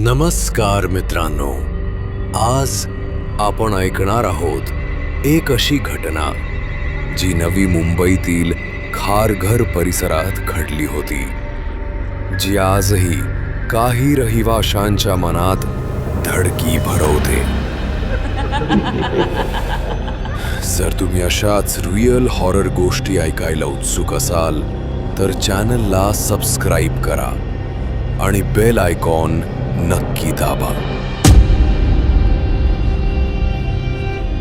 नमस्कार मित्रांनो आज आपण ऐकणार आहोत एक अशी घटना जी नवी मुंबईतील खारघर परिसरात घडली होती जी आजही काही रहिवाशांच्या मनात धडकी भरवते. जर तुम्ही अशाच रिअल हॉरर गोष्टी ऐकायला उत्सुक असाल तर चॅनलला सबस्क्राईब करा आणि बेल आयकॉन नक्की दाबा.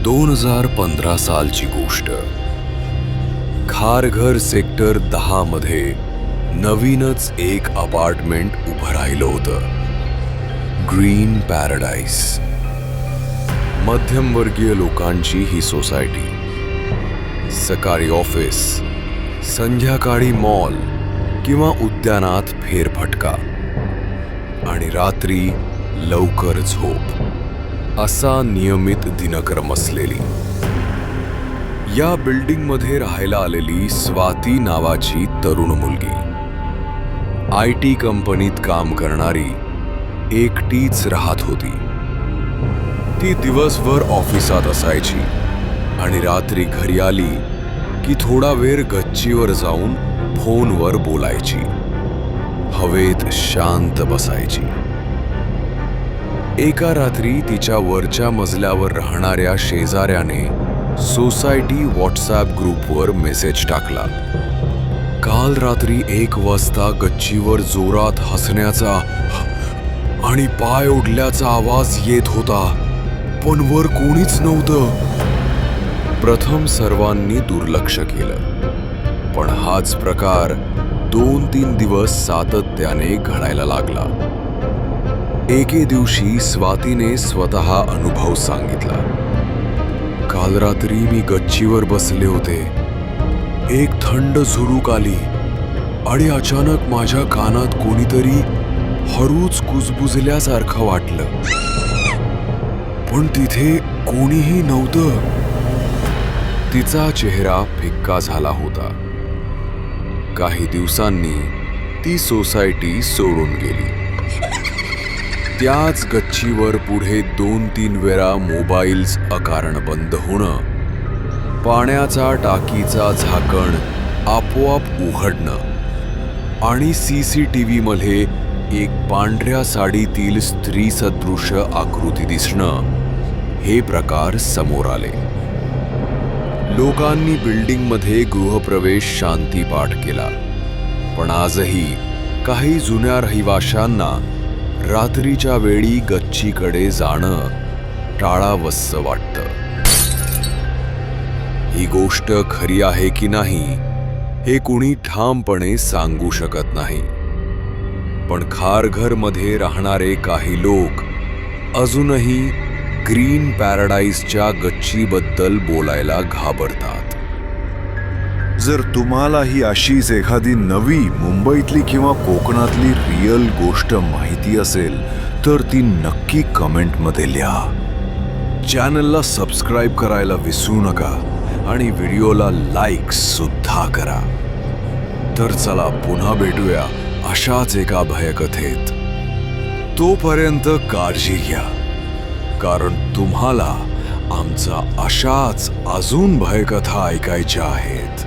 दोन हज़ार पंधरा सालची गोष्ट. खारघर सेक्टर दहा मध्ये नवीनच एक अपार्टमेंट उभं राहिलं होतं. Green paradise. मध्यमवर्गीय लोकांची ही सोसायटी. सकाळी ऑफ़िस, संध्याकाळी मॉल किंवा उद्यानात फेरफटका. आणि रात्री लवकर झोप. असा नियमित दिनक्रम असलेली. या बिल्डिंगमध्ये राहायला आलेली स्वाती नावाची तरुण मुलगी. आय टी कंपनीत काम करणारी एकटीच राहत होती. ती दिवसभर ऑफिसात असायची आणि रात्री घरी आली की थोडा वेळ गच्चीवर जाऊन फोनवर बोलायची. हवेत शांत बसायची. एका रात्री तिच्या वरच्या मजल्यावर राहणाऱ्या शेजाऱ्याने सोसायटी व्हॉट्सॲप ग्रुपवर मेसेज टाकला. काल रात्री एक वाजता गच्चीवर जोरात हसण्याचा आणि पाय ओढल्याचा आवाज येत होता पण वर कोणीच नव्हतं. प्रथम सर्वांनी दुर्लक्ष केलं. पण हाच प्रकार दोन तीन दिवस सातत्याने घडायला लागला. एके दिवशी स्वातीने स्वतः अनुभव सांगितला. काल रात्री मी गच्चीवर बसले होते. एक थंड झुरूक आली आणि अचानक माझ्या कानात कोणीतरी हरूच कुजबुजल्यासारखं वाटलं. पण तिथे कोणीही नव्हतं. तिचा चेहरा फिक्का झाला होता. काही दिवसांनी ती सोसायटी सोडून गेली. त्याच गच्चीवर पुढे दोन तीन वेळा मोबाईल्स अकारण बंद होणं पाण्याचा टाकीचा झाकण आपोआप उघडणं आणि सी सी टी व्हीमध्ये एक पांढऱ्या साडीतील स्त्री सदृश आकृती दिसणं हे प्रकार समोर आले. लोकांनी बिल्डिंगमध्ये गृहप्रवेश शांतीपाठ केला. पण आजही काही जुन्या रहिवाशांना रात्रीच्या वेळी गच्चीकडे जाणं टाळावस्स वाटतं. ही गोष्ट खरी आहे की नाही हे कुणी ठामपणे सांगू शकत नाही. पण खारघरमध्ये राहणारे काही लोक अजूनही ग्रीन पॅराडाईजच्या गच्चीबद्दल बोलायला घाबरतात. जर तुम्हाला ही अशीच एखादी नवी मुंबईतली किंवा कोकणातली रिअल गोष्ट माहिती असेल तर ती नक्की कमेंटमध्ये लिहा. चॅनलला सबस्क्राईब करायला विसरू नका आणि व्हिडिओला लाईक सुद्धा करा. तर चला पुन्हा भेटूया अशाच एका भयकथेत. तोपर्यंत काळजी घ्या. कारण तुम्हाला आमचा अशाच अजून भयकथा ऐकायच्या आहेत.